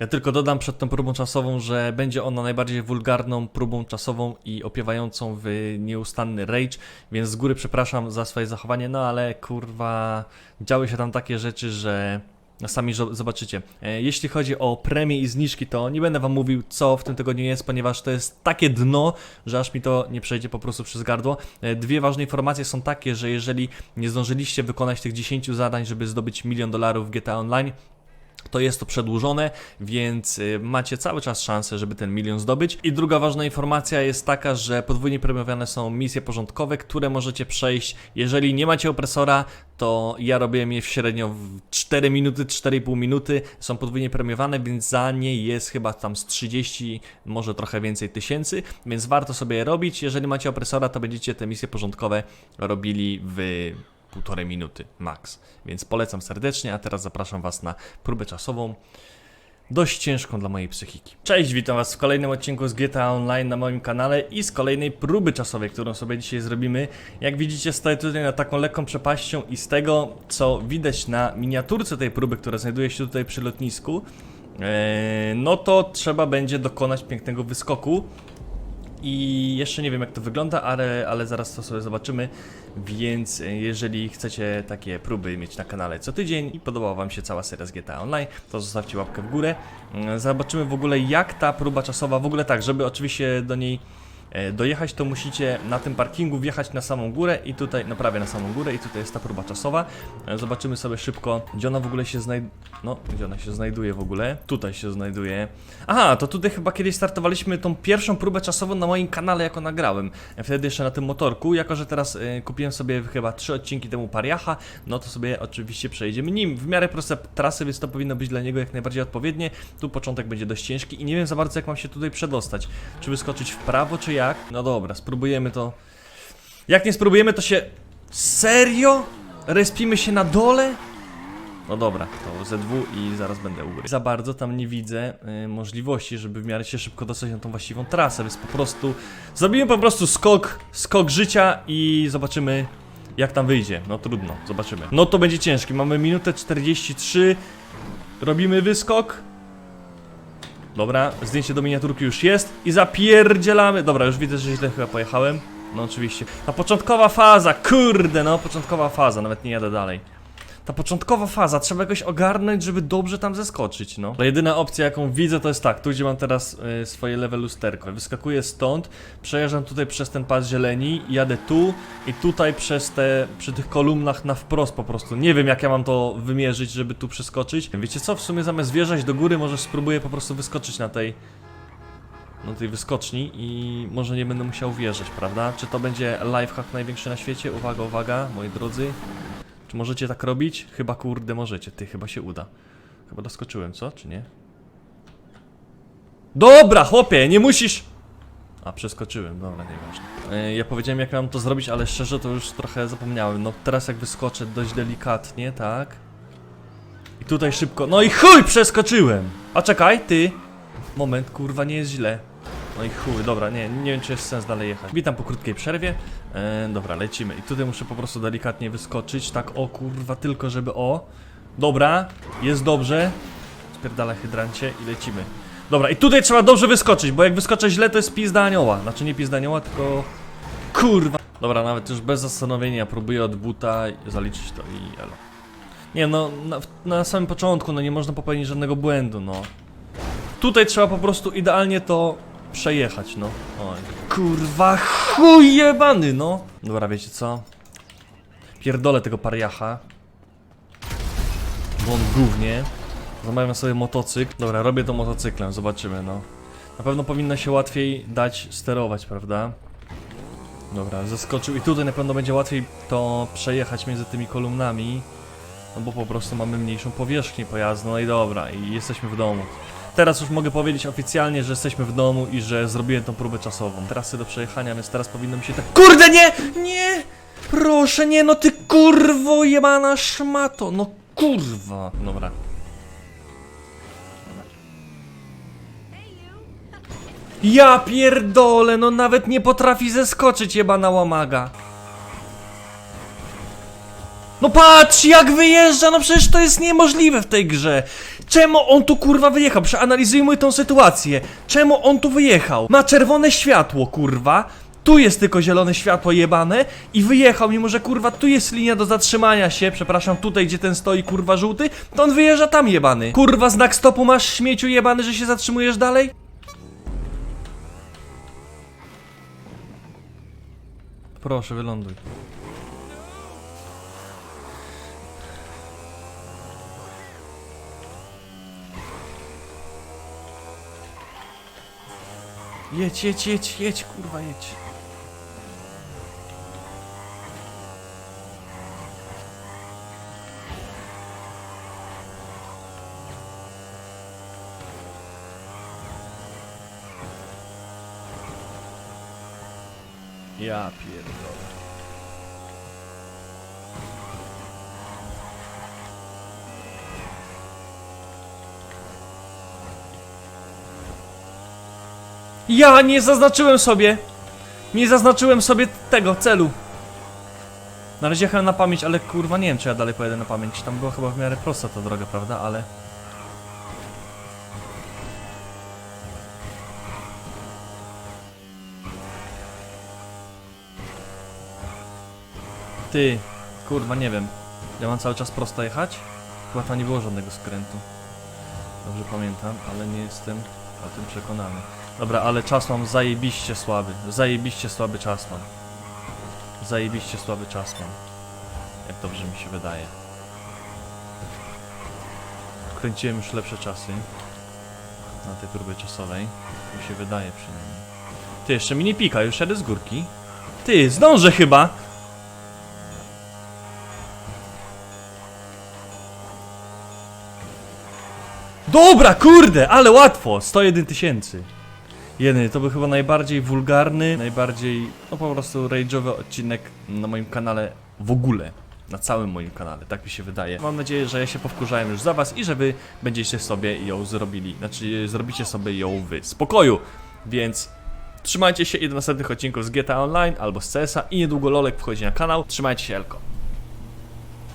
Ja tylko dodam przed tą próbą czasową, że będzie ona najbardziej wulgarną próbą czasową i opiewającą w nieustanny rage, więc z góry przepraszam za swoje zachowanie, no ale kurwa, działy się tam takie rzeczy, że sami zo- zobaczycie. E, Jeśli chodzi o premie i zniżki, to nie będę wam mówił, co w tym tygodniu jest, ponieważ to jest takie dno, że aż mi to nie przejdzie po prostu przez gardło. E, Dwie ważne informacje są takie, że jeżeli nie zdążyliście wykonać tych 10 zadań, żeby zdobyć milion dolarów w GTA Online, to jest to przedłużone, więc y, macie cały czas szansę, żeby ten milion zdobyć. I druga ważna informacja jest taka, że podwójnie premiowane są misje porządkowe, które możecie przejść. Jeżeli nie macie opresora, to ja robiłem je w średnio w 4 minuty, 4,5 minuty. Są podwójnie premiowane, więc za nie jest chyba tam z 30, może trochę więcej tysięcy, więc warto sobie je robić. Jeżeli macie opresora, to będziecie te misje porządkowe robili w półtorej minuty max. Więc polecam serdecznie, a teraz zapraszam Was na próbę czasową. Dość ciężką dla mojej psychiki. Cześć, witam Was w kolejnym odcinku z GTA Online na moim kanale i z kolejnej próby czasowej, którą sobie dzisiaj zrobimy. Jak widzicie, stoję tutaj na taką lekką przepaścią i z tego, co widać na miniaturce tej próby, która znajduje się tutaj przy lotnisku, e, no to trzeba będzie dokonać pięknego wyskoku. I jeszcze nie wiem jak to wygląda, ale, ale zaraz to sobie zobaczymy. Więc jeżeli chcecie takie próby mieć na kanale co tydzień i podobała Wam się cała seria z GTA Online, to zostawcie łapkę w górę. Zobaczymy w ogóle jak ta próba czasowa, w ogóle tak, żeby oczywiście do niej dojechać, to musicie na tym parkingu wjechać na samą górę i tutaj, no prawie na samą górę i tutaj jest ta próba czasowa. E, Zobaczymy sobie szybko, gdzie ona w ogóle się znajduje. No, gdzie ona się znajduje w ogóle? Tutaj się znajduje. Aha, to tutaj chyba kiedyś startowaliśmy tą pierwszą próbę czasową na moim kanale, jako nagrałem. Wtedy jeszcze na tym motorku, jako że teraz y, kupiłem sobie chyba trzy odcinki temu Pariacha, no to sobie oczywiście przejdziemy nim. W miarę proste trasy, więc to powinno być dla niego jak najbardziej odpowiednie. Tu początek będzie dość ciężki i nie wiem za bardzo jak mam się tutaj przedostać. Czy wyskoczyć w prawo, czy jak? No dobra, spróbujemy to. Jak nie spróbujemy, to się... Serio? Respimy się na dole? No dobra, to ZW i zaraz będę u góry. Za bardzo tam nie widzę y, możliwości, żeby w miarę się szybko dostać na tą właściwą trasę, więc po prostu zrobimy po prostu skok, skok życia i zobaczymy jak tam wyjdzie. No trudno, zobaczymy. No to będzie ciężki, mamy minutę 43, robimy wyskok. Dobra, zdjęcie do miniaturki już jest i zapierdzielamy. Dobra, już widzę, że źle chyba pojechałem. No oczywiście. Ta początkowa faza, kurde, no początkowa faza, nawet nie jadę dalej. Ta początkowa faza, trzeba jakoś ogarnąć, żeby dobrze tam zeskoczyć, no. To jedyna opcja, jaką widzę, to jest tak, tu gdzie mam teraz y, swoje lewe lusterko. Wyskakuję stąd, przejeżdżam tutaj przez ten pas zieleni, jadę tu i tutaj przez te, przy tych kolumnach na wprost po prostu. Nie wiem, jak ja mam to wymierzyć, żeby tu przeskoczyć. Wiecie co, w sumie zamiast wjeżdżać do góry, może spróbuję po prostu wyskoczyć na tej na tej wyskoczni i może nie będę musiał wjeżdżać, prawda? Czy to będzie lifehack największy na świecie? Uwaga, uwaga, moi drodzy. Czy możecie tak robić? Chyba kurde możecie, ty chyba się uda. Chyba doskoczyłem, co? Czy nie? Dobra, chłopie, nie musisz! A, przeskoczyłem, dobra, nieważne. E, ja powiedziałem jak miałem to zrobić, ale szczerze to już trochę zapomniałem. No teraz jak wyskoczę dość delikatnie, tak? I tutaj szybko, no i chuj, przeskoczyłem! A czekaj, ty! Moment, kurwa, nie jest źle. No i chuj, dobra, nie, nie wiem czy jest sens dalej jechać. Witam po krótkiej przerwie. E, dobra, lecimy. I tutaj muszę po prostu delikatnie wyskoczyć. Tak, o kurwa, tylko żeby o. Dobra, jest dobrze. Spierdala hydrancie i lecimy. Dobra, i tutaj trzeba dobrze wyskoczyć, bo jak wyskoczę źle, to jest pizda anioła. Znaczy nie pizda anioła, tylko... Kurwa. Dobra, nawet już bez zastanowienia próbuję od buta zaliczyć to i elo. Nie no, na, na samym początku, no nie można popełnić żadnego błędu, no. Tutaj trzeba po prostu idealnie to przejechać, no. Oj. Kurwa, chuj jebany, no. Dobra, wiecie co? Pierdolę tego pariacha. Bo on głównie. Zamawiam sobie motocykl. Dobra, robię to motocyklem, zobaczymy, no. Na pewno powinno się łatwiej dać sterować, prawda? Dobra, zaskoczył i tutaj na pewno będzie łatwiej to przejechać między tymi kolumnami. No bo po prostu mamy mniejszą powierzchnię pojazdu, no i dobra, i jesteśmy w domu. Teraz już mogę powiedzieć oficjalnie, że jesteśmy w domu i że zrobiłem tą próbę czasową. Trasy do przejechania, więc teraz powinno mi się tak... KURDE NIE! Nie! Proszę, nie, no ty kurwo jebana szmato, no kurwa. Dobra. Ja pierdolę, no nawet nie potrafi zeskoczyć jebana łamaga. No patrz, jak wyjeżdża, no przecież to jest niemożliwe w tej grze. Czemu on tu kurwa wyjechał? Przeanalizujmy tą sytuację. Czemu on tu wyjechał? Ma czerwone światło, kurwa. Tu jest tylko zielone światło jebane i wyjechał, mimo że kurwa tu jest linia do zatrzymania się, przepraszam, tutaj gdzie ten stoi kurwa żółty, to on wyjeżdża tam jebany. Kurwa znak stopu masz śmieciu jebany, że się zatrzymujesz dalej? Proszę, wyląduj. Jedź, jedź, jedź, jedź, kurwa, jedź. Ja pierdolę. Ja nie zaznaczyłem sobie. Nie zaznaczyłem sobie tego celu. Na razie jechałem na pamięć, ale kurwa nie wiem czy ja dalej pojedę na pamięć. Tam była chyba w miarę prosta ta droga, prawda? Ale. Ty, kurwa nie wiem. Ja mam cały czas prosto jechać? Chyba tam nie było żadnego skrętu. Dobrze pamiętam, ale nie jestem o tym przekonany. Dobra, ale czas mam zajebiście słaby. Zajebiście słaby czas mam. Zajebiście słaby czas mam. Jak dobrze mi się wydaje. Kręciłem już lepsze czasy. Na tej próbie czasowej. Mi się wydaje przynajmniej. Ty, jeszcze mi nie pika, już jadę z górki. Ty, zdążę chyba! Dobra, kurde, ale łatwo! 101 tysięcy. Jeden, to był chyba najbardziej wulgarny, najbardziej, no po prostu rage'owy odcinek na moim kanale w ogóle. Na całym moim kanale, tak mi się wydaje. Mam nadzieję, że ja się powkurzałem już za was i że wy będziecie sobie ją zrobili, znaczy zrobicie sobie ją w spokoju. Więc trzymajcie się i do następnych odcinków z GTA Online albo z CS-a i niedługo Lolek wchodzi na kanał. Trzymajcie się, Elko.